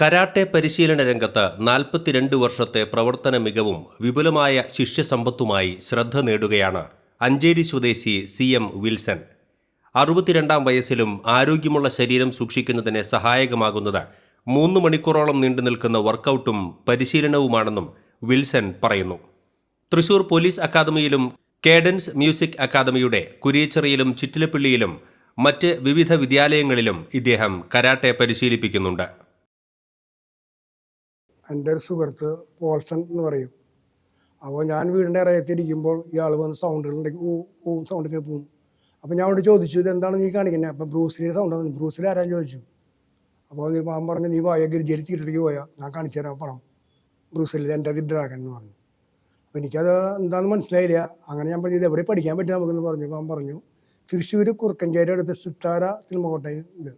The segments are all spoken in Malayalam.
കരാട്ടെ പരിശീലന രംഗത്ത് നാൽപ്പത്തിരണ്ട് വർഷത്തെ പ്രവർത്തന മികവും വിപുലമായ ശിഷ്യസമ്പത്തുമായി ശ്രദ്ധ നേടുകയാണ് അഞ്ചേരി സ്വദേശി സി എം വിൽസൺ. അറുപത്തിരണ്ടാം വയസ്സിലും ആരോഗ്യമുള്ള ശരീരം സൂക്ഷിക്കുന്നതിന് സഹായകമാകുന്നത് മൂന്ന് മണിക്കൂറോളം നീണ്ടു നിൽക്കുന്ന വർക്കൗട്ടും പരിശീലനവുമാണെന്നും വിൽസൺ പറയുന്നു. തൃശൂർ പോലീസ് അക്കാദമിയിലും കേഡൻസ് മ്യൂസിക് അക്കാദമിയുടെ കുരിയച്ചിറയിലും ചിറ്റിലപ്പള്ളിയിലും മറ്റ് വിവിധ വിദ്യാലയങ്ങളിലും ഇദ്ദേഹം കരാട്ടെ പരിശീലിപ്പിക്കുന്നുണ്ട്. എന്റെ ഒരു സുഹൃത്ത് പോൾസൺ എന്ന് പറയും. അപ്പോൾ ഞാൻ വീടിന്റെ ഇറയത്തിരിക്കുമ്പോൾ ഇയാൾ വന്ന് സൗണ്ടുകളുണ്ടെങ്കിൽ ഊ ഊ സൗണ്ട് ഇങ്ങനെ പോകും അപ്പോൾ ഞാൻ അവിടെ ചോദിച്ചു ഇത് എന്താണ് നീ കാണിക്കുന്നത്? അപ്പോൾ ബ്രൂസിലിയുടെ സൗണ്ട് ആണ് ബ്രൂസിൽ ആരാന്ന് ചോദിച്ചു. അപ്പോൾ നീ മാൻ പറഞ്ഞു നീ പോയ ഗിരിജയിൽ തിയേറ്ററിലേക്ക് പോയാൽ ഞാൻ കാണിച്ചു തരാം പണം ബ്രൂസിൽ എന്റെ ദി ഡ്രാഗൻ എന്ന് പറഞ്ഞു. അപ്പോൾ എനിക്കത് എന്താണെന്ന് മനസ്സിലായില്ല. അങ്ങനെ ഞാൻ പറഞ്ഞു ഇത് എവിടെ പഠിക്കാൻ പറ്റും നമുക്കെന്ന് പറഞ്ഞു. അവൻ പറഞ്ഞു തൃശ്ശൂർ കുറുക്കഞ്ചേരി അടുത്ത് സിത്താര സിനിമ കോട്ടയുണ്ട്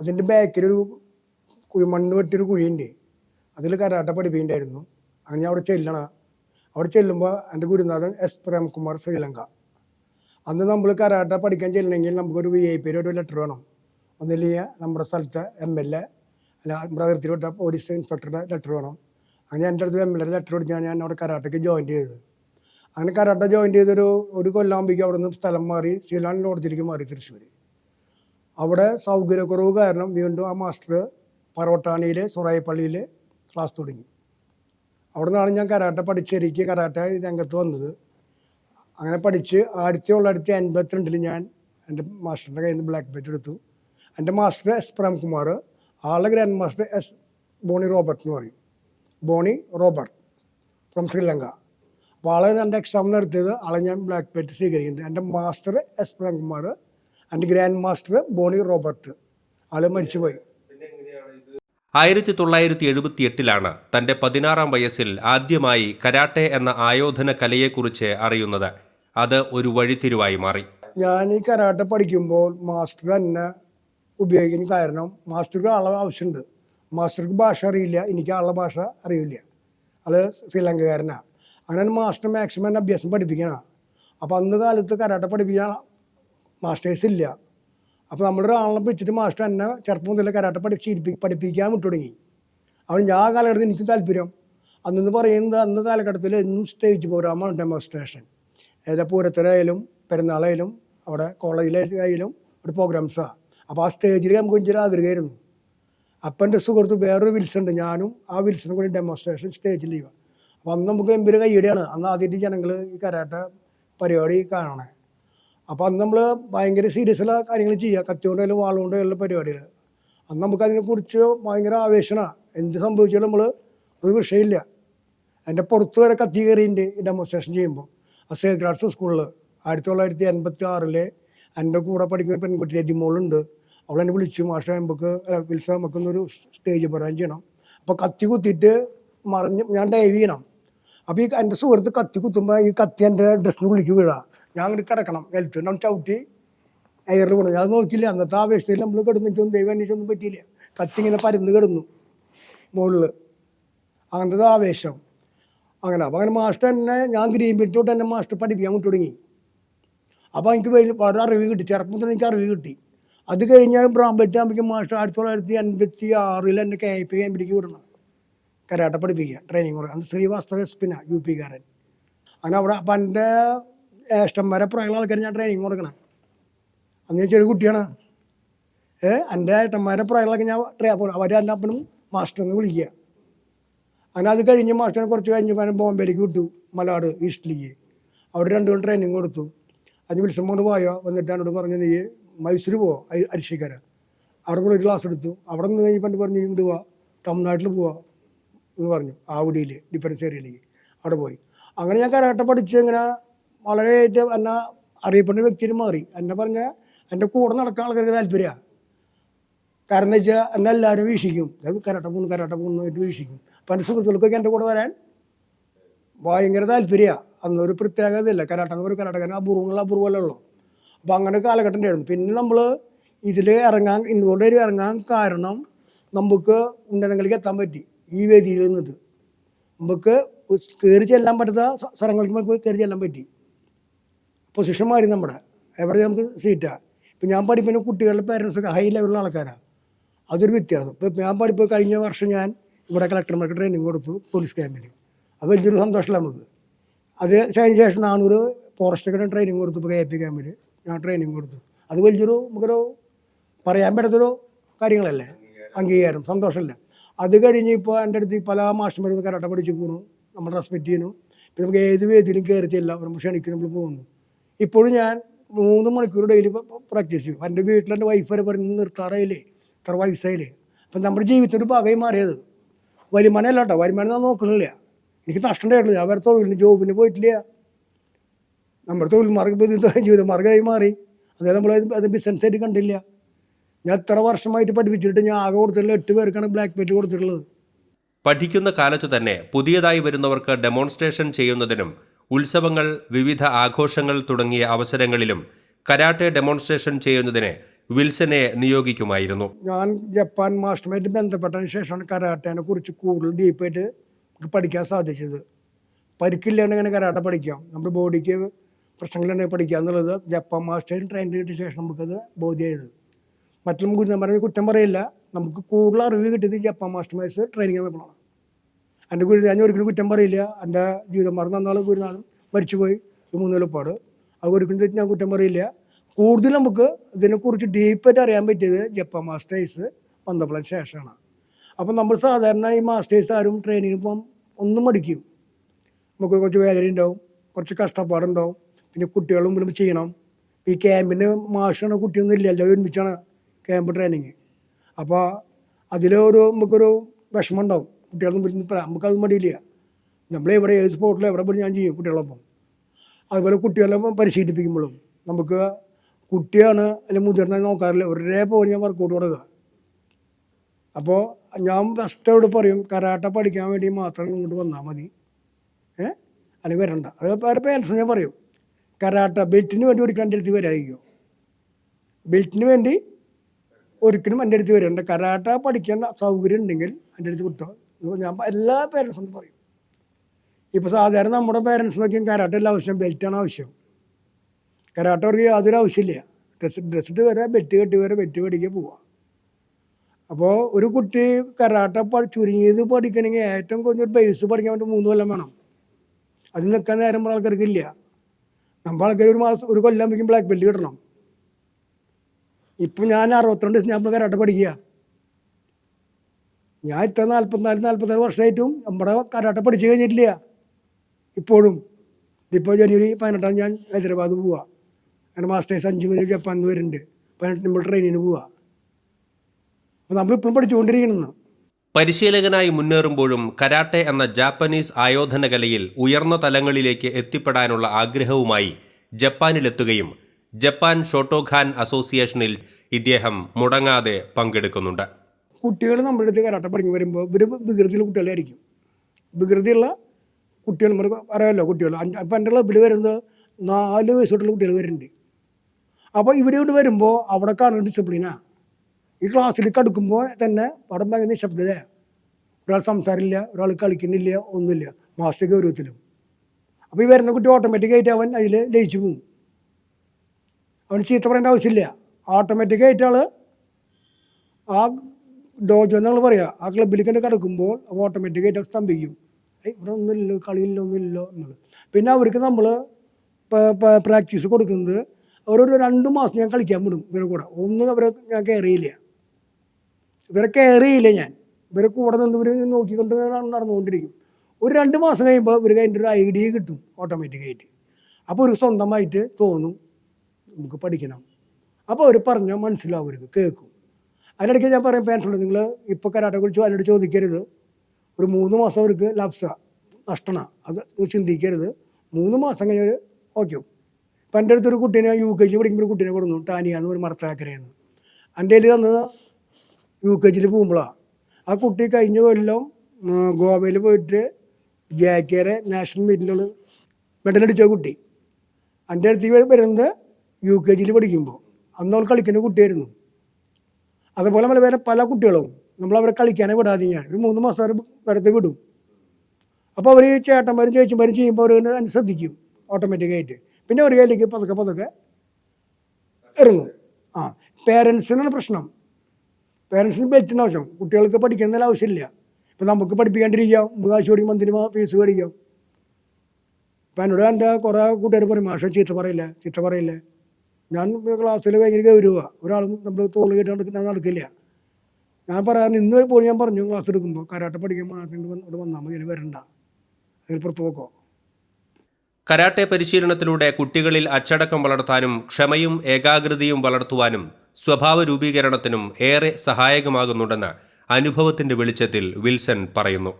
അതിന്റെ ബാക്കിലൊരു കുഴി മണ്ണ് വെട്ടിയൊരു കുഴിയുണ്ട്. അതിൽ കരാട്ട പഠിപ്പിക്കുന്നുണ്ടായിരുന്നു അങ്ങനെ ഞാൻ അവിടെ ചെല്ലണ. അവിടെ ചെല്ലുമ്പോൾ എന്റെ ഗുരുനാഥൻ എസ് പ്രേംകുമാർ ശ്രീലങ്ക. അന്ന് നമ്മൾ കരാട്ട പഠിക്കാൻ ചെല്ലണമെങ്കിൽ നമുക്കൊരു വി ഐ പിയുടെ ഒരു ലെറ്റർ വേണം. ഒന്നില്ലെങ്കിൽ നമ്മുടെ സ്ഥലത്തെ എം എൽ എ അല്ല നമ്മുടെ അതിർത്തിയിലോട്ട പോലീസ് ഇൻസ്പെക്ടറുടെ ലെറ്റർ വേണം. അങ്ങനെ എന്റെ അടുത്ത് എം എൽ എ ലെറ്റർ കൊടുത്താണ് ഞാൻ അവിടെ കരാട്ടയ്ക്ക് ജോയിൻ ചെയ്തത് അങ്ങനെ കരാട്ട ജോയിൻ ചെയ്തൊരു ഒരു കൊല്ലാകുമ്പോഴേക്കും അവിടെ നിന്ന് സ്ഥലം മാറി ശ്രീലാൻ ലോഡ്ജിലേക്ക് മാറി തൃശ്ശൂർ അവിടെ സൗകര്യക്കുറവ് കാരണം വീണ്ടും ആ മാസ്റ്റർ പറവട്ടാണിയിൽ സുറായിപ്പള്ളിയിൽ ക്ലാസ് തുടങ്ങി. അവിടെ നിന്നാണ് ഞാൻ കരാട്ട പഠിച്ചെനിക്ക് കരാട്ട രംഗത്ത് വന്നത്. അങ്ങനെ പഠിച്ച് ആയിരത്തി തൊള്ളായിരത്തി അൻപത്തിരണ്ടിൽ ഞാൻ എന്റെ മാസ്റ്ററിന്റെ കയ്യിൽ നിന്ന് ബ്ലാക്ക് ബെൽറ്റ് എടുത്തു. എന്റെ മാസ്റ്റർ എസ് പ്രേംകുമാർ ആളുടെ grand master S Boni Robert എന്ന് പറയും. ബോണി റോബർട്ട് ഫ്രം ശ്രീലങ്ക. അപ്പോൾ ആളെ എന്റെ എക്സാം നടത്തിയത് ആളെ ഞാൻ ബ്ലാക്ക് ബെൽറ്റ് സ്വീകരിക്കുന്നത്. എന്റെ മാസ്റ്റർ എസ് പ്രേംകുമാർ എന്റെ ഗ്രാൻഡ് മാസ്റ്റർ ബോണി റോബർട്ട്. ആൾ മരിച്ചുപോയി. ആയിരത്തി തൊള്ളായിരത്തി എഴുപത്തിയെട്ടിലാണ് തന്റെ പതിനാറാം വയസ്സിൽ ആദ്യമായി കരാട്ടെ എന്ന ആയോധന കലയെക്കുറിച്ച് അറിയുന്നത്. അത് ഒരു വഴിത്തിരിവായി മാറി. ഞാൻ ഈ കരാട്ടെ പഠിക്കുമ്പോൾ മാസ്റ്റർ തന്നെ ഉപയോഗിക്കാൻ കാരണം മാസ്റ്റർക്ക് ആളെ ആവശ്യമുണ്ട്. മാസ്റ്റർക്ക് ഭാഷ അറിയില്ല എനിക്ക് ആളുടെ ഭാഷ അറിയില്ല. അത് ശ്രീലങ്കക്കാരനാണ് അങ്ങനെ മാസ്റ്റർ മാക്സിമം അഭ്യാസം പഠിപ്പിക്കണം. അപ്പോൾ അന്ന് കാലത്ത് കരാട്ടെ പഠിപ്പിക്കാൻ മാസ്റ്റേഴ്സ് ഇല്ല. അപ്പോൾ നമ്മളൊരാളെ വെച്ചിട്ട് മാസ്റ്റർ എന്നെ ചെറുപ്പം മുതൽ കരാട്ട പഠിപ്പിച്ച് പഠിപ്പിക്കാൻ വിട്ടു തുടങ്ങി. അവൻ ഞാൻ കാലഘട്ടത്തിൽ എനിക്കും താല്പര്യം. അന്നെന്ന് പറയുന്നത് അന്ന് കാലഘട്ടത്തിൽ എന്നും സ്റ്റേജ് പ്രോഗ്രാമാണ് ഡെമോൺസ്ട്രേഷൻ ഏതാ പൂരത്തിനായാലും പെരുന്നാളായാലും അവിടെ കോളേജിലായാലും ഒരു പ്രോഗ്രാംസാണ് അപ്പോൾ ആ സ്റ്റേജിൽ നമുക്ക് ഇഞ്ചിരി ആഗ്രഹമായിരുന്നു. അപ്പം എന്റെ സുഹൃത്ത് വേറൊരു വിൽസൺ ഉണ്ട്. ഞാനും ആ വിൽസണും കൂടി ഡെമോൺസ്ട്രേഷൻ സ്റ്റേജിൽ ചെയ്യുക. അപ്പോൾ അന്ന് നമുക്ക് എമ്പൊരു കൈയടിയാണ് അന്ന് ആദ്യമായിട്ട് ജനങ്ങൾ ഈ കരാട്ട പരിപാടി കാണണേ. അപ്പോൾ അന്ന് നമ്മൾ ഭയങ്കര സീരിയസുള്ള കാര്യങ്ങൾ ചെയ്യുക കത്തിക്കൊണ്ടായാലും വാളുകൊണ്ടായാലും പരിപാടികൾ അന്ന് നമുക്കതിനെക്കുറിച്ച് ഭയങ്കര ആവേശമാണ് എന്ത് സംഭവിച്ചാലും നമ്മൾ ഒരു വിഷയമില്ല. എന്റെ പുറത്ത് വരെ കത്തി കയറിയിട്ടുണ്ട് ഡെമോൺസ്ട്രേഷൻ ചെയ്യുമ്പോൾ ആ സേക്രഡ് ആർട്സ് സ്കൂളിൽ ആയിരത്തി തൊള്ളായിരത്തി എൺപത്തി ആറിൽ എന്റെ കൂടെ പഠിക്കുന്ന പെൺകുട്ടി രതിമോളുണ്ട്. അവളെന്നെ വിളിച്ചു മാഷ നമുക്ക് വിൽസ നമുക്കൊന്നൊരു സ്റ്റേജ് പറയാൻ ചെയ്യണം. അപ്പോൾ കത്തി കുത്തിയിട്ട് മറിഞ്ഞ് ഞാൻ ഡൈവ് ചെയ്യണം. അപ്പോൾ ഈ എന്റെ സുഹൃത്ത് കത്തി കുത്തുമ്പോൾ ഈ കത്തി എന്റെ ഡ്രസ്സിന് വിളിക്ക് വീഴാം. ഞാൻ അങ്ങോട്ട് കിടക്കണം നിലത്തുണ്ടാവും ചവിട്ടി എയറിൽ കൊണ്ടു ഞാൻ നോക്കിയില്ല. അന്നത്തെ ആവേശത്തിൽ നമ്മൾ കിടന്നിട്ടൊന്നും ദൈവം അന്വേഷിച്ചൊന്നും പറ്റിയില്ല. കത്തി ഇങ്ങനെ പരന്ന് കിടന്നു മുകളിൽ അങ്ങനത്തെ ആവേശം. അങ്ങനെ. അപ്പോൾ അങ്ങനെ മാസ്റ്റർ എന്നെ ഞാൻ ഗ്രീൻ തൊട്ട് എന്നെ മാസ്റ്റർ പഠിപ്പിക്കാൻ തുടങ്ങി. അപ്പോൾ എനിക്ക് വളരെ അറിവ് കിട്ടി. ചെറുപ്പം തന്നെ എനിക്ക് അറിവ് കിട്ടി. അത് കഴിഞ്ഞാൽ ബ്രാം ബെൽറ്റ് ആകുമ്പോൾ മാസ്റ്റർ ആയിരത്തി തൊള്ളായിരത്തി അൻപത്തി ആറിൽ എന്നെ കെ ഐ പി പിടിക്ക് വിടണം. കരാട്ട പഠിപ്പിക്കുക ട്രെയിനിങ് കൊടുക്കുക അന്ന് ശ്രീവാസ്തവ എസ്പിന യു പിക്കാരൻ അങ്ങനെ അവിടെ അപ്പം എന്റെ ഏഷ്ടന്മാരെ പ്രായമുള്ള ആൾക്കാർ ഞാൻ ട്രെയിനിങ് കൊടുക്കണം. അന്ന് ഞാൻ ചെറിയ കുട്ടിയാണ്. ഏ എന്റെ ഏട്ടന്മാരെ പ്രായമുള്ളൊക്കെ ഞാൻ ട്രേ അവർ എന്റെ അപ്പനും മാസ്റ്റർ എന്ന് വിളിക്കുക. അങ്ങനെ അത് കഴിഞ്ഞ് മാസ്റ്ററിനെ കുറച്ച് കഴിഞ്ഞ് ഞാൻ ബോംബെയിലേക്ക് വിട്ടു മലയാട് ഈസ്റ്റിലേക്ക് അവിടെ രണ്ടു ട്രെയിനിങ് കൊടുത്തു. അത് വിളിച്ചം കൊണ്ട് പോയോ? വന്നിട്ട് എന്നോട് പറഞ്ഞു നീ മൈസൂർ പോവാ? അരിശിക്കര. അവിടെ കൂടെ ഒരു ക്ലാസ് എടുത്തു. അവിടെ നിന്ന് കഴിഞ്ഞപ്പോൾ പറഞ്ഞു ഇങ്ങോട്ട് പോവാ. തമിഴ്നാട്ടിൽ പോവാ. എന്ന് പറഞ്ഞു. ആവുടിയിൽ ഡിഫൻസ് ഏരിയയിലേക്ക് അവിടെ പോയി. അങ്ങനെ ഞാൻ കരാട്ട പഠിച്ച് ഇങ്ങനെ വളരെ എന്നെ അറിയപ്പെടുന്ന വ്യക്തിയിൽ മാറി. എന്നെ പറഞ്ഞ എന്റെ കൂടെ നടക്കാൻ ആൾക്കാർക്ക് താല്പര്യമാണ് കാരണം എന്താ വെച്ചാൽ എന്നെ എല്ലാവരും വീക്ഷിക്കും. അതായത് കരാട്ട പോകുന്നു കരാട്ട പോകുന്നതായിട്ട് വീക്ഷിക്കും. അപ്പം എന്റെ സുഹൃത്തുക്കൾക്കൊക്കെ എന്റെ കൂടെ വരാൻ ഭയങ്കര താല്പര്യമാണ് അന്നൊരു പ്രത്യേകത ഇല്ല കരാട്ട എന്ന് പറയുന്ന കരാട്ടക്കാരൻ അപൂർവങ്ങൾ അപൂർവമല്ലേ ഉള്ളൂ. അപ്പോൾ അങ്ങനെ കാലഘട്ടം ഉണ്ടായിരുന്നു. പിന്നെ നമ്മൾ ഇതിൽ ഇറങ്ങാൻ ഇൻവോൾഡ് ആയി ഇറങ്ങാൻ കാരണം നമുക്ക് ഉന്നതങ്ങളിലേക്ക് എത്താൻ പറ്റി. ഈ വേദിയിൽ നിന്നിട്ട്. നമുക്ക് കയറി ചെല്ലാൻ പറ്റാത്ത സ്ഥ- സ്ഥലങ്ങളിലേക്ക് നമുക്ക് കയറി ചെല്ലാൻ പറ്റി. പൊസിഷൻ മാറി നമ്മുടെ. എവിടെ നമുക്ക് സീറ്റാണ് ഇപ്പം ഞാൻ പഠിപ്പിക്കുന്ന കുട്ടികളുടെ പേരൻസൊക്കെ ഹൈ ലെവലിലുള്ള ആൾക്കാരാണ് അതൊരു വ്യത്യാസം. ഇപ്പോൾ ഞാൻ പഠിപ്പ് കഴിഞ്ഞ വർഷം ഞാൻ ഇവിടെ കളക്ടർമാർക്ക് ട്രെയിനിങ് കൊടുത്തു പോലീസ് ക്യാമ്പിൽ അത് വലിയൊരു സന്തോഷമാണ് നമുക്ക് അത് അതിന് ശേഷം നാനൂറ് ഫോറസ്റ്റൊക്കെ ട്രെയിനിങ് കൊടുത്തു ഇപ്പോൾ കെ പി ക്യാമ്പിൽ ഞാൻ ട്രെയിനിങ് കൊടുത്തു. അത് വലിയൊരു നമുക്കൊരു പറയാൻ പറ്റാത്തൊരു കാര്യങ്ങളല്ലേ? അംഗീകാരം. സന്തോഷമല്ല. അത് കഴിഞ്ഞ് ഇപ്പോൾ എന്റെ അടുത്ത് പല മാഷന്മാരും കരാട്ട പഠിച്ചു പോകണു നമ്മൾ റെസ്പെക്റ്റ് ചെയ്യുന്നു. പിന്നെ നമുക്ക് ഏത് വേദിയിലും കയറി ചെല്ലാം നമ്മൾ ക്ഷണിക്കും നമ്മൾ പോകുന്നു. ഇപ്പോഴും ഞാൻ മൂന്ന് മണിക്കൂർ ഡെയിലി പ്രാക്ടീസ് ചെയ്യും. എന്റെ വീട്ടിൽ എന്റെ വൈഫ് വരെ പറഞ്ഞ് നിർത്താറായില്ലേ? ഇത്ര വയസ്സായില്ലേ? അപ്പം നമ്മുടെ ജീവിതത്തിന്റെ ഭാഗമായി മാറിയത്. വരുമാനം അല്ല കേട്ടോ വരുമാനം ഞാൻ നോക്കണില്ല. എനിക്ക് നഷ്ടം ഞാൻ വേറെ തൊഴിലിന് ജോബിന് പോയിട്ടില്ല. നമ്മുടെ തൊഴിൽ മാർഗം ജീവിത മാർഗമായി മാറി. അതായത് നമ്മൾ അത് ബിസിനസ് ആയിട്ട് കണ്ടില്ല. ഞാൻ എത്ര വർഷമായിട്ട് പഠിപ്പിച്ചിട്ട് ഞാൻ ആകെ കൊടുത്തിട്ടുള്ള എട്ട് പേർക്കാണ് ബ്ലാക്ക് ബെൽറ്റ് കൊടുത്തിട്ടുള്ളത്. പഠിക്കുന്ന കാലത്ത് തന്നെ പുതിയതായി വരുന്നവർക്ക് ഡെമോൺസ്ട്രേഷൻ ചെയ്യുന്നതിനും ഉത്സവങ്ങൾ വിവിധ ആഘോഷങ്ങൾ തുടങ്ങിയ അവസരങ്ങളിലും കരാട്ടെ ഡെമോൺസ്ട്രേഷൻ ചെയ്യുന്നതിന് വിൽസനെ നിയോഗിക്കുമായിരുന്നു. ഞാൻ ജപ്പാൻ മാസ്റ്ററുമായിട്ട് ബന്ധപ്പെട്ടതിന് ശേഷമാണ് കരാട്ടേനെ കുറിച്ച് കൂടുതൽ ഡീപ്പായിട്ട് പഠിക്കാൻ സാധിച്ചത്. പരിക്കില്ലാണ്ട് ഇങ്ങനെ കരാട്ട പഠിക്കാം. നമ്മുടെ ബോഡിക്ക് പ്രശ്നങ്ങളുണ്ടെങ്കിൽ പഠിക്കുക എന്നുള്ളത് ജപ്പാൻ മാസ്റ്റേഴ്സ് ട്രെയിൻ കിട്ടിയ ശേഷം നമുക്കത് ബോധ്യമായത് മറ്റുള്ള ഗുരുനാഥന്മാരെ കുറ്റം പറയില്ല. നമുക്ക് കൂടുതൽ അറിവ് കിട്ടിയത് ജപ്പാൻ മാസ്റ്റർ ട്രെയിനിങ് തന്നപ്പോഴാണ് എന്റെ ഗുരുനാഥൻ ഞാൻ ഒരിക്കലും കുറ്റം പറയില്ല. എന്റെ ജീവിതം മറന്ന നാൾ ഗുരുനാഥൻ മരിച്ചുപോയി. മൂന്നുലപ്പാട് അത് ഒരിക്കലും തെറ്റ് ഞാൻ കുറ്റം പറയില്ല. കൂടുതൽ നമുക്ക് ഇതിനെക്കുറിച്ച് ഡീപ്പായിട്ട് അറിയാൻ പറ്റിയത് ജപ്പാൻ മാസ്റ്റേഴ്സ് വന്നപ്പോഴും ശേഷമാണ്. അപ്പം നമ്മൾ സാധാരണ ഈ മാസ്റ്റേഴ്സ് ആരും ട്രെയിനിങ് ഇപ്പം ഒന്നും മടിക്കും. നമുക്ക് കുറച്ച് വേദന ഉണ്ടാവും കുറച്ച് കഷ്ടപ്പാടുണ്ടാവും പിന്നെ കുട്ടികളും മുന്നിൽ ചെയ്യണം. ഈ ക്യാമ്പിന് മാഷാണ് കുട്ടിയൊന്നും ഇല്ല എല്ലാവരും ഒരുമിച്ചാണ് ക്യാമ്പ് ട്രെയിനിങ് അപ്പോൾ അതിലൊരു നമുക്കൊരു വിഷമം ഉണ്ടാവും. നിന്ന് പറയാം നമുക്കത് മടിയില്ല. നമ്മളെ എവിടെ ഏത് സ്പോട്ടിലും എവിടെ പോയി ഞാൻ ചെയ്യും കുട്ടികളൊപ്പം. അതുപോലെ കുട്ടികളെ പരിശീലിപ്പിക്കുമ്പോഴും നമുക്ക് കുട്ടിയാണ് അല്ലെങ്കിൽ മുതിർന്ന നോക്കാറില്ല. ഒരേപോലെ ഞാൻ വർക്കൗട്ട് കൊടുക്കുക അപ്പോൾ ഞാൻ ബെസ്റ്റോട് പറയും കരാട്ട പഠിക്കാൻ വേണ്ടി മാത്രം ഇങ്ങോട്ട് വന്നാൽ മതി. ഏ? അല്ലെങ്കിൽ വരണ്ട. അത് വേറെ പേരൻസ് ഞാൻ പറയും. കരാട്ട ബെൽറ്റിന് വേണ്ടി ഒരിക്കലും എന്റെ അടുത്ത് വരാതിരിക്കും. ബെൽറ്റിന് വേണ്ടി ഒരിക്കലും എന്റെ അടുത്ത് വരണ്ട കരാട്ട പഠിക്കാൻ സൗകര്യം ഉണ്ടെങ്കിൽ എന്റെ അടുത്ത് കിട്ടോ ഞാൻ എല്ലാ പേരൻസും പറയും. ഇപ്പോൾ സാധാരണ നമ്മുടെ പേരൻസ് നോക്കിയും കരാട്ടല്ല ആവശ്യം ബെൽറ്റാണ് ആവശ്യം. കരാട്ട അവർക്ക് യാതൊരു ആവശ്യമില്ല. ഡ്രസ് ഡ്രസ് ഇട്ട് വരെ ബെറ്റ് കെട്ടി വരെ ബെറ്റ് പഠിക്കുക പോവാം. അപ്പോൾ ഒരു കുട്ടി കരാട്ട ചുരുങ്ങിയത് പഠിക്കണമെങ്കിൽ ഏറ്റവും കുറഞ്ഞ ഒരു ബേസ് പഠിക്കാൻ വേണ്ടി മൂന്ന് കൊല്ലം വേണം. അതിൽ നിൽക്കാൻ നേരം നമ്മുടെ ആൾക്കാർക്ക് ഇല്ല. നമ്മുടെ ആൾക്കാർ ഒരു മാസം ഒരു കൊല്ലം വയ്ക്കും ബ്ലാക്ക് ബെൽറ്റ് കിട്ടണം. ഇപ്പം ഞാൻ അറുപത്തിരണ്ട് ദിവസം ഞാൻ കരാട്ട പഠിക്കുക. ഞാൻ ഇത്ര നാൽപ്പത്തിനാല് നാൽപ്പത്തേഴ് വർഷമായിട്ടും നമ്മുടെ കരാട്ട പഠിച്ചു കഴിഞ്ഞിട്ടില്ല. ഇപ്പോഴും. ഇപ്പോൾ ജനുവരി പതിനെട്ടാം ഞാൻ ഹൈദരാബാദ് പോവുക അങ്ങനെ മാസ്റ്റേഴ്സ് അഞ്ച് മണി ജപ്പാനിൽ വരുന്നുണ്ട്. പതിനെട്ട് നമ്മൾ ട്രെയിനിന് പോവുക അപ്പോൾ നമ്മളിപ്പോഴും പഠിച്ചുകൊണ്ടിരിക്കുന്നു. പരിശീലകനായി മുന്നേറുമ്പോഴും കരാട്ടെ എന്ന ജാപ്പനീസ് ആയോധന കലയിൽ ഉയർന്ന തലങ്ങളിലേക്ക് എത്തിപ്പെടാനുള്ള ആഗ്രഹവുമായി ജപ്പാനിലെത്തുകയും ജപ്പാൻ ഷോട്ടോഖാൻ അസോസിയേഷനിൽ ഇദ്ദേഹം മുടങ്ങാതെ പങ്കെടുക്കുന്നുണ്ട്. കുട്ടികൾ നമ്മുടെ അടുത്ത് കരാട്ട പഠിക്കും. വരുമ്പോൾ ഇവർ വികൃതിയുള്ള കുട്ടികളായിരിക്കും. വികൃതിയുള്ള കുട്ടികൾ നമ്മൾ പറയാമല്ലോ കുട്ടികൾ അപ്പം എന്റെ ഇവിടെ വരുന്നത് നാല് വയസ്സ് തൊട്ടുള്ള കുട്ടികൾ വരുന്നുണ്ട്. അപ്പോൾ ഇവിടെ ഇവിടെ വരുമ്പോൾ അവിടെ കാണുന്ന ഡിസിപ്ലിനാണ് ഈ ക്ലാസ്സിൽ കടുക്കുമ്പോൾ തന്നെ അവിടെ ഭയങ്കര നിശബ്ദതയാണ് ഒരാൾ സംസാരമില്ല ഒരാൾ കളിക്കുന്നില്ല ഒന്നുമില്ല. മാസ്റ്റർ ഗൗരവത്തിലും. അപ്പോൾ ഈ വരുന്ന കുട്ടി ഓട്ടോമാറ്റിക്കായിട്ട് അവൻ അതിൽ ലയിച്ചു പോകും അവന് ചീത്ത പറയേണ്ട ആവശ്യമില്ല. ഓട്ടോമാറ്റിക്കായിട്ട് ആൾ ആ ഡോജോ എന്നാണ് പറയുക ആ ക്ലബിലേക്ക് തന്നെ കിടക്കുമ്പോൾ ഓട്ടോമാറ്റിക്കായിട്ട് സ്തംഭിക്കും ഏയ് ഇവിടെ ഒന്നുമില്ലല്ലോ കളിയില്ല ഒന്നുമില്ലല്ലോ എന്നുള്ളത്. പിന്നെ അവർക്ക് നമ്മൾ പ്രാക്ടീസ് കൊടുക്കുന്നത് അവരൊരു രണ്ട് മാസം ഞാൻ കളിക്കാൻ വിടും ഇവരെ കൂടെ. ഒന്നും അവരെ ഞാൻ കയറിയില്ല ഇവരെ കയറിയില്ല ഞാൻ. ഇവരെ കൂടെ നിന്ന് ഇവർ നോക്കിക്കൊണ്ട് നടന്നുകൊണ്ടിരിക്കും. ഒരു രണ്ട് മാസം കഴിയുമ്പോൾ ഇവർക്ക് അതിന്റെ ഒരു ഐഡിയ കിട്ടും ഓട്ടോമാറ്റിക്കായിട്ട് അപ്പോൾ ഒരു സ്വന്തമായിട്ട് തോന്നും നമുക്ക് പഠിക്കണം. അപ്പോൾ അവർ പറഞ്ഞാൽ മനസ്സിലാവരുത് കേൾക്കും. അതിനിടയ്ക്ക് ഞാൻ പറയും പേൻസുണ്ട് നിങ്ങൾ ഇപ്പോൾ കരാട്ടെ കുറിച്ച് അതിനോട് ചോദിക്കരുത്. ഒരു മൂന്ന് മാസം അവർക്ക് ലാപ്സ നഷ്ടമാണ് അത് ചിന്തിക്കരുത്. മൂന്ന് മാസം കഴിഞ്ഞാൽ ഓക്കെ ഇപ്പം എന്റെ അടുത്തൊരു കുട്ടീനെ യു കെ ജി പഠിക്കുമ്പോൾ കുട്ടീനെ കൊടുന്നു ടാനിയ എന്ന് ഒരു മർത്താക്കരയെന്ന് എന്റെ കയ്യിൽ തന്നത് യു കെ ജിയിൽ പോകുമ്പോഴാണ് ആ കുട്ടി കഴിഞ്ഞ കൊല്ലം ഗോവയിൽ പോയിട്ട് ജാക്കിയറെ നാഷണൽ മീറ്റിലുള്ള മെഡലടിച്ച കുട്ടി. എന്റെ അടുത്തേക്ക് വരുന്നത് യു കെ ജിയിൽ പഠിക്കുമ്പോൾ അന്ന് അവൾ കളിക്കുന്ന കുട്ടിയായിരുന്നു. അതുപോലെ നമ്മൾ വേറെ പല കുട്ടികളും അവരെ കളിക്കാനേ വിടാതെ ഞാൻ ഒരു മൂന്ന് മാസം അവർ വെറുതെ വിടും. അപ്പോൾ അവർ ചേട്ടന്മാരും ചേച്ചിമാരും ചെയ്യുമ്പോൾ അവർ ശ്രദ്ധിക്കും ഓട്ടോമാറ്റിക്കായിട്ട് പിന്നെ ഒരു കയ്യിലേക്ക് പതുക്കെ പതുക്കെ ഇറങ്ങും. ആ പേരൻസിനാണ് പ്രശ്നം. പേരൻസിന് ബെറ്റിന് ആവശ്യം. കുട്ടികൾക്ക് പഠിക്കുന്ന ആവശ്യമില്ല. ഇപ്പം നമുക്ക് പഠിപ്പിക്കാണ്ടിരിക്കാം കാശ് പഠിക്കും മന്തിന് ഫീസ് മേടിക്കാം. ഇപ്പം എന്നോട് എന്റെ കുറേ കൂട്ടുകാർ പറയും മാഷ ചീത്ത പറയില്ല ചീത്ത പറയില്ല? ഞാൻ ക്ലാസ്സിൽ ഭയങ്കര ഗൗരവ ഒരാളും നമ്മൾ തോൾ കേട്ട് നടക്കുന്ന നടക്കില്ല. ഞാൻ പറയാറ് ഇന്ന് പോയി ഞാൻ പറഞ്ഞു ക്ലാസ് എടുക്കുമ്പോൾ കരാട്ടെ പഠിക്കാൻ മാത്രം ഇവിടെ വന്നാൽ മതി വരണ്ട. അതിൽ പുറത്ത് നോക്കോ കരാട്ടെ പരിശീലനത്തിലൂടെ കുട്ടികളിൽ അച്ചടക്കം വളർത്താനും ക്ഷമയും ഏകാഗ്രതയും വളർത്തുവാനും സ്വഭാവ രൂപീകരണത്തിനും ഏറെ സഹായകമാകുന്നുണ്ടെന്ന് അനുഭവത്തിന്റെ വെളിച്ചത്തിൽ വിൽസൺ പറയുന്നു.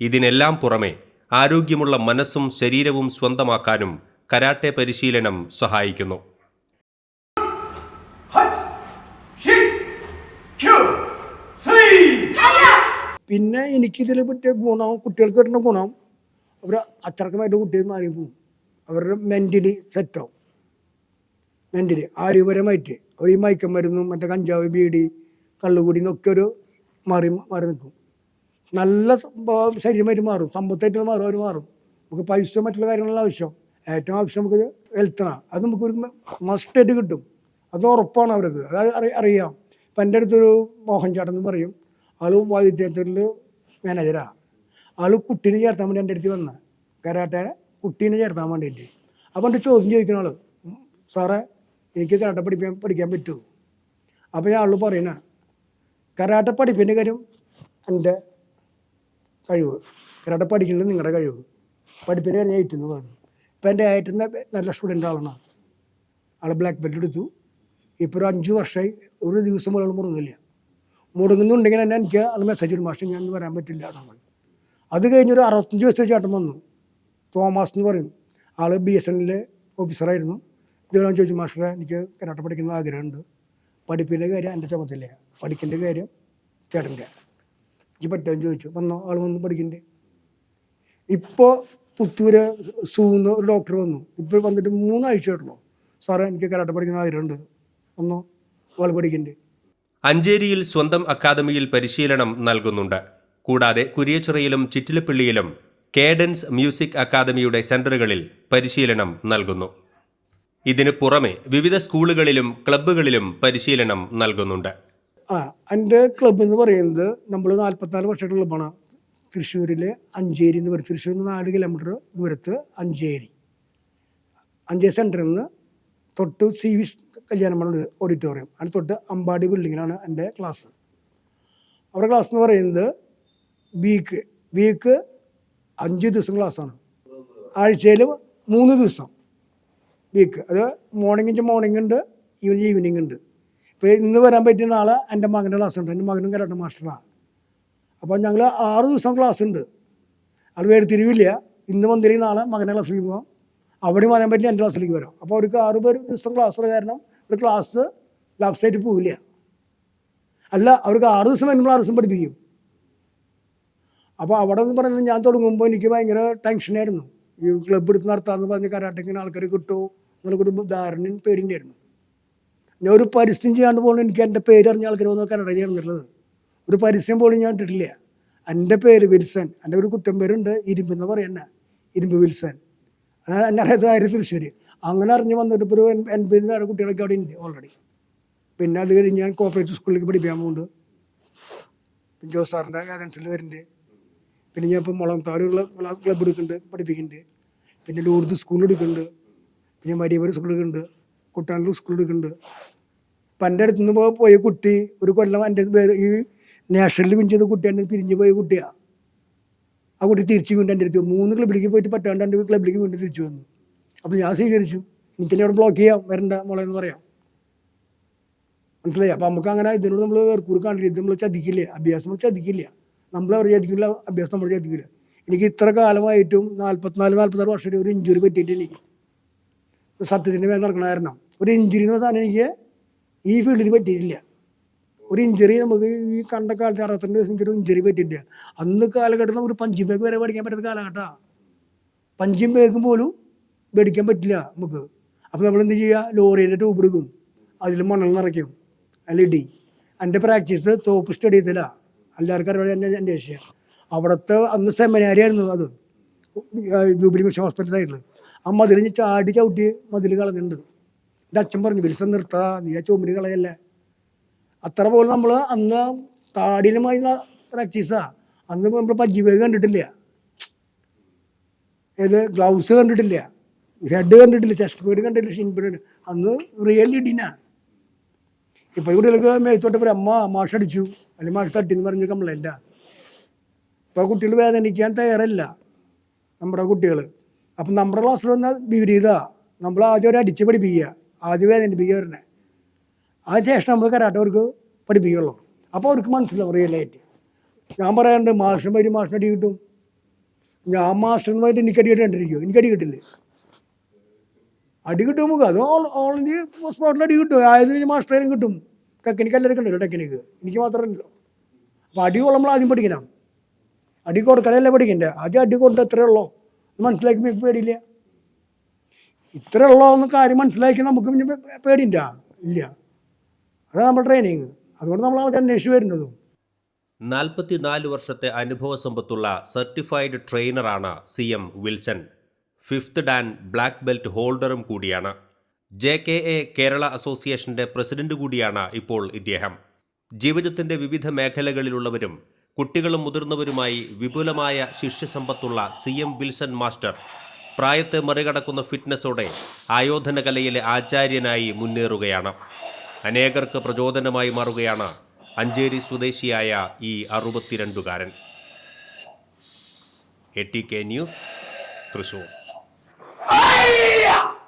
ഇതിനെല്ലാം പുറമെ ആരോഗ്യമുള്ള മനസ്സും ശരീരവും സ്വന്തമാക്കാനും കരാട്ടെ പരിശീലനം സഹായിക്കുന്നു. പിന്നെ എനിക്കിതിൽ പറ്റിയ ഗുണം കുട്ടികൾക്ക് കിട്ടുന്ന ഗുണം അവർ അച്ചടക്കമായിട്ട് കുട്ടികൾ മാറി പോകും. അവരുടെ മെന്റലി സെറ്റാവും മെന്റലി ആരോഗ്യപരമായിട്ട്. അവർ ഈ മയക്കമരുന്നും മറ്റേ കഞ്ചാവ് ബീഡി കള്ളുകൂടി എന്നൊക്കെ ഒരു മാറി മാറി നിൽക്കും. നല്ല ശരീരമായിട്ട് മാറും. സമ്പത്തായിട്ട് മാറും അവർ മാറും. നമുക്ക് പൈസ മറ്റുള്ള കാര്യങ്ങളുള്ള ആവശ്യം. ഏറ്റവും ആവശ്യം നമുക്ക് ഹെൽത്താണ് അത് നമുക്കൊരു മസ്റ്റായിട്ട് കിട്ടും. അത് ഉറപ്പാണ് അവർക്ക്. അത് അറിയാം. ഇപ്പം എന്റെ അടുത്തൊരു മോഹൻ ചേട്ടൻ എന്ന് പറയും. ആൾ വൈദ്യത്തിൽ മാനേജറാണ് അളു കുട്ടീനെ ചേർത്താൻ വേണ്ടി എന്റെ അടുത്ത് വന്ന. കരാട്ടെ കുട്ടീനെ ചേർത്താൻ വേണ്ടിയിട്ട്. അപ്പോൾ എന്റെ ചോദ്യം ചോദിക്കുന്ന സാറേ എനിക്ക് കരാട്ടെ പഠിക്കാൻ പഠിക്കാൻ പറ്റുമോ അപ്പോൾ ഞാൻ അള്ളു പറയണ കരാട്ടെ പഠിപ്പിന്റെ കാര്യം എന്റെ കഴിവ്. കരാട്ടെ പഠിക്കുന്നത് നിങ്ങളുടെ കഴിവ്. പഠിപ്പിന്റെ കാര്യം ഞാൻ ഏറ്റെന്ന് പറഞ്ഞു. ഇപ്പം എന്റെ ഏറ്റവും നല്ല സ്റ്റുഡന്റ് ആളാണ്. ആൾ ബ്ലാക്ക് ബെൽറ്റ് എടുത്തു. ഇപ്പോൾ ഒരു അഞ്ച് വർഷമായി ഒരു ദിവസം പോലും മുടങ്ങില്ല മുടങ്ങുന്നുണ്ടെങ്കിൽ തന്നെ എനിക്ക് ആൾ മെസ്സേജ് ഇടും. മാഷം ഞാൻ വരാൻ പറ്റില്ല പറയും അത് കഴിഞ്ഞൊരു അറുപത്തഞ്ച് വയസ്സ് ചേട്ടൻ വന്നു. തോമസ് എന്ന് പറയും. ആൾ ബി എസ് എന്നിലെ ഓഫീസറായിരുന്നു ഇതുപോലെ ചോദിച്ചു മാസ്റ്ററെ എനിക്ക് കരാട്ട പഠിക്കുന്ന ആഗ്രഹമുണ്ട്. പഠിപ്പിന്റെ കാര്യം എന്റെ ചുമത്തില്ല പഠിക്കേണ്ട കാര്യം ചേട്ടന്റെ. എനിക്ക് പറ്റുമെന്ന് ചോദിച്ചു. വന്നോ? ആൾ വന്ന് പഠിക്കണ്ടേ. ഇപ്പോൾ പുത്തൂര് സൂന്ന് ഒരു ഡോക്ടർ വന്നു. ഇപ്പോൾ വന്നിട്ട് മൂന്നാഴ്ച ആയിട്ടുള്ളൂ സാറേ എനിക്ക് കരാട്ട പഠിക്കുന്ന ആഗ്രഹമുണ്ട്. വന്നോ? ആൾ പഠിക്കണ്ടേ. അഞ്ചേരിയിൽ സ്വന്തം അക്കാദമിയിൽ പരിശീലനം നൽകുന്നുണ്ട്. കൂടാതെ കുരിയച്ചിറയിലും ചിറ്റിലപ്പള്ളിയിലും കേഡൻസ് മ്യൂസിക് അക്കാദമിയുടെ സെന്ററുകളിൽ പരിശീലനം നൽകുന്നു. ഇതിനു പുറമെ വിവിധ സ്കൂളുകളിലും ക്ലബ്ബുകളിലും പരിശീലനം നൽകുന്നുണ്ട്. ആ എന്റെ ക്ലബ്ബ് എന്ന് പറയുന്നത് നമ്മൾ നാൽപ്പത്തിനാല് വർഷമായിട്ട് ക്ലബ്ബാണ്. തൃശ്ശൂരിലെ അഞ്ചേരി എന്ന് പറയും. തൃശ്ശൂരിൽ നിന്ന് നാല് കിലോമീറ്റർ ദൂരത്ത് അഞ്ചേരി. അഞ്ചേരി സെന്ററിൽ നിന്ന് തൊട്ട് സി വി കല്യാണമണ്ഡലം ഓഡിറ്റോറിയം അതിന് തൊട്ട് അമ്പാടി ബിൽഡിങ്ങിലാണ് എന്റെ ക്ലാസ് അവിടെ ക്ലാസ് എന്ന് പറയുന്നത് വീക്ക് വീക്ക് അഞ്ച് ദിവസം ക്ലാസ്സാണ് ആഴ്ചയിൽ മൂന്ന് ദിവസം വീക്ക് അത് മോർണിംഗ് മോർണിംഗ് ഉണ്ട് ഈവനിങ് ഈവനിങ് ഉണ്ട്. ഇപ്പോൾ ഇന്ന് വരാൻ പറ്റിയ നാളെ എന്റെ മകന്റെ ക്ലാസ് ഉണ്ട്. എന്റെ മകനും കരാട്ട മാസ്റ്ററാണ് അപ്പോൾ ഞങ്ങൾ ആറ് ദിവസം ക്ലാസ് ഉണ്ട്. അത് വേർതിരിവില്ല. ഇന്ന് വന്നില്ലെങ്കിൽ നാളെ മകന്റെ ക്ലാസ്സിലേക്ക് പോകാം അവിടെ വരാൻ പറ്റില്ല എന്റെ ക്ലാസ്സിലേക്ക് വരാം. അപ്പോൾ അവർക്ക് ആറ് പേര് ദിവസം ക്ലാസ്സുള്ള കാരണം ഒരു ക്ലാസ് വെബ്സൈറ്റിൽ പോവില്ല. അല്ല അവർക്ക് ആറ് ദിവസം വരുമ്പോൾ ആറ് ദിവസം പഠിപ്പിക്കും. അപ്പോൾ അവിടെ നിന്ന് പറയുന്നത് ഞാൻ തുടങ്ങുമ്പോൾ എനിക്ക് ഭയങ്കര ടെൻഷനായിരുന്നു ഈ ക്ലബ്ബ് എടുത്ത് നടത്താമെന്ന് പറഞ്ഞ് കരാട്ടയ്ക്ക് ആൾക്കാർ കിട്ടുമോ എന്നുള്ള ഒരു ധാരണയും പേടിന്റെയായിരുന്നു ഞാൻ ഒരു പരസ്യം ചെയ്യാണ്ട് പോകണം എനിക്ക് എന്റെ പേര് അറിഞ്ഞ ആൾക്കാർ വന്ന് കരാട്ടെ ചെയ്യണമെന്നുള്ളത് ഒരു പരസ്യം പോലും ഞാൻ ഇട്ടിട്ടില്ല. എന്റെ പേര് വിൽസൻ എന്റെ ഒരു കുറ്റം പേരുണ്ട് ഇരുമ്പ് എന്ന് പറയുന്ന. ഇരുമ്പ് വിൽസൺ. അതായത് എന്റെ അറിയാത്ത കാര്യം തൃശ്ശൂർ അങ്ങനെ അറിഞ്ഞു വന്നിട്ട് ഇപ്പോൾ ഒരു എൺ- എൺപത് നേരം കുട്ടികളൊക്കെ അവിടെ ഉണ്ട് ഓൾറെഡി പിന്നെ അത് കഴിഞ്ഞ് ഞാൻ കോപ്പറേറ്റീവ് സ്കൂളിലേക്ക് പഠിപ്പിക്കാൻ പോകുന്നുണ്ട് പിന്നെ ജോസ് സാറിന്റെ ഗൈഡൻസിൽ വരുന്നുണ്ട്. പിന്നെ ഞാൻ ഇപ്പോൾ ക്ലാസ് ക്ലബ്ബ് എടുക്കുന്നുണ്ട് പഠിപ്പിക്കുന്നുണ്ട്. പിന്നെ ലൂർദ് സ്കൂൾ എടുക്കുന്നുണ്ട്. പിന്നെ മരിയപുരം സ്കൂൾ എടുക്കുന്നുണ്ട്. കുട്ടാനൂർ സ്കൂൾ എടുക്കുന്നുണ്ട്. അപ്പം എന്റെ അടുത്ത് നിന്ന് പോയ കുട്ടി ഒരു കൊല്ലം എന്റെ ഈ നാഷണലിൽ വിൻ ചെയ്ത കുട്ടി എന്റെ പിരിഞ്ഞു പോയ കുട്ടിയാണ് ആ കുട്ടി തിരിച്ചു വീണ്ടും എന്റെ അടുത്ത് മൂന്ന് ക്ലബിലേക്ക് പോയിട്ട് പറ്റാണ്ട് എന്റെ ക്ലബിലേക്ക് വീണ്ടും തിരിച്ചു വന്നു. അപ്പോൾ ഞാൻ സ്വീകരിച്ചു. എനിക്കെന്നെ അവിടെ ബ്ലോക്ക് ചെയ്യാം വരണ്ട മോളെ എന്ന് പറയാം. മനസ്സിലായി? അപ്പം നമുക്ക് അങ്ങനെ ഇതിനോട് നമ്മൾ വേർക്കൂർ കാണില്ല. ഇത് നമ്മൾ ചതിക്കില്ല. അഭ്യാസം നമ്മൾ ചതിക്കില്ല. നമ്മൾ അവർ ചതിക്കില്ല അഭ്യാസം നമ്മൾ ചതിക്കില്ല. എനിക്ക് ഇത്ര കാലമായിട്ടും നാൽപ്പത്തിനാല് നാൽപ്പത്താറ് വർഷം ഒരു ഇഞ്ചുറി പറ്റിയിട്ട് എനിക്ക്. സത്യത്തിന്റെ മേൽ നടക്കണ കാരണം. ഒരു ഇഞ്ചുറി എന്ന് സാധനം എനിക്ക് ഈ ഫീൽഡിൽ പറ്റിയിട്ടില്ല. ഒരു ഇഞ്ചുറി നമുക്ക് ഈ കണ്ട കാലത്ത് അറുപത്തിരണ്ട് വയസ്സ് എനിക്കൊരു ഇഞ്ചുറി പറ്റിയിട്ടില്ല. അന്ന് കാലഘട്ടത്തിൽ നമുക്ക് പഞ്ചിങ് ബാഗ് വരെ പഠിക്കാൻ പറ്റാത്ത കാലഘട്ടമാണ് പഞ്ചിങ് ബാഗ് പോലും മേടിക്കാൻ പറ്റില്ല നമുക്ക്. അപ്പോൾ നമ്മൾ എന്ത് ചെയ്യുക? ലോറിയുടെ ട്യൂബ് എടുക്കും അതിൽ മണൽ നിറയ്ക്കും. അതിൽ ഇടി? എന്റെ പ്രാക്ടീസ് തോപ്പ് സ്റ്റേഡിയത്തിലാണ് എല്ലാവർക്കും അറിയാം എന്റെ എന്റെ വിഷയം അവിടുത്തെ അന്ന് സെമിനാരി ആയിരുന്നു അത്. ജൂബിലി മിഷൻ ഹോസ്പിറ്റൽ സൈഡിൽ ആ മതിലിന് ചാടി ചവിട്ടി മതിൽ കളഞ്ഞിട്ടുണ്ട്. എന്റെ അച്ഛൻ പറഞ്ഞു വിൽസൺ നിർത്താ നീ ആ ചുമരി കളയല്ലേ? അത്ര പോലും നമ്മൾ അന്ന് കാടിനുമായുള്ള പ്രാക്ടീസാ അന്ന് നമ്മൾ പജ്ജിവേഗ് കണ്ടിട്ടില്ല. ഏത് ഗ്ലൗസ് കണ്ടിട്ടില്ല. ഹെഡ് കണ്ടിട്ടില്ല ചെസ്റ്റ് പേഡ് കണ്ടിട്ടില്ല ഷിൻ പേഡ് അന്ന് റിയൽ ഇടിനാ. ഇപ്പോൾ കുട്ടികൾക്ക് മേത്തോട്ട് അമ്മ മാഷ് അടിച്ചു. അല്ലെങ്കിൽ മാഷ് തട്ടി എന്ന് പറഞ്ഞ് കംപ്ലൈന്റാ ഇപ്പോൾ കുട്ടികൾ വേദനിക്കാൻ തയ്യാറല്ല നമ്മുടെ കുട്ടികൾ അപ്പം നമ്മുടെ ക്ലാസ്സിൽ വന്നാൽ വിപരീത നമ്മൾ ആദ്യം ഒരു അടിച്ച് പഠിപ്പിക്കുക. ആദ്യം വേദനിപ്പിക്കുക വരണേ അതിന് ശേഷം നമ്മൾ കരാട്ടെ അവർക്ക് പഠിപ്പിക്കുള്ളൂ. അപ്പോൾ അവർക്ക് മനസ്സിലാവും റിയലായിട്ട് ഞാൻ പറയാറുണ്ട് മാഷിന് വരും മാഷിന് അടി കിട്ടും. ഞാൻ മാസ്റ്റർ പോയിട്ട് എനിക്ക് അടി കണ്ടിരിക്കുമോ എനിക്ക് അടി കിട്ടില്ലേ അടി കിട്ടും നമുക്ക് അത് ഓൾ ഓൾ ഇന്ത്യ സ്പോട്ടിൽ അടി കിട്ടും. ആയത് മാസ്റ്ററിനും കിട്ടും. ടെക്നിക്ക് എല്ലാവർക്കും ഉണ്ടല്ലോ ടെക്നിക്ക് എനിക്ക് മാത്രമല്ലല്ലോ അപ്പോൾ അടി നമ്മൾ ആദ്യം പഠിക്കണം. അടി കൊടുക്കാനല്ലേ പഠിക്കണ്ടേ? ആദ്യം അടി കൊണ്ട് എത്ര ഉള്ളോ. മനസ്സിലാക്കി നമുക്ക് പേടിയില്ല. ഇത്ര ഉള്ളോ എന്ന കാര്യം മനസ്സിലാക്കി നമുക്ക് പേടിയില്ല. ഇല്ല. അതാണ് നമ്മുടെ ട്രെയിനിങ് അതുകൊണ്ട് നമ്മൾ ആൾക്കാർ അന്വേഷിച്ച് വരുന്നതും. നാൽപ്പത്തിനാല് വർഷത്തെ അനുഭവ സമ്പത്തുള്ള certified ട്രെയിനറാണ് C M Wilson. Fifth dan black belt ഹോൾഡറും കൂടിയാണ്. ജെ കെ എ കേരള അസോസിയേഷന്റെ പ്രസിഡന്റ് കൂടിയാണ് ഇപ്പോൾ ഇദ്ദേഹം. ജീവിതത്തിന്റെ വിവിധ മേഖലകളിലുള്ളവരും കുട്ടികളും മുതിർന്നവരുമായി വിപുലമായ ശിഷ്യസമ്പത്തുള്ള സി എം വിൽസൺ മാസ്റ്റർ പ്രായത്തെ മറികടക്കുന്ന ഫിറ്റ്നസ്സോടെ ആയോധന കലയിലെ ആചാര്യനായി മുന്നേറുകയാണ്. അനേകർക്ക് പ്രചോദനമായി മാറുകയാണ് അഞ്ചേരി സ്വദേശിയായ ഈ അറുപത്തിരണ്ടുകാരൻ. A T K news Thrissur. Haya!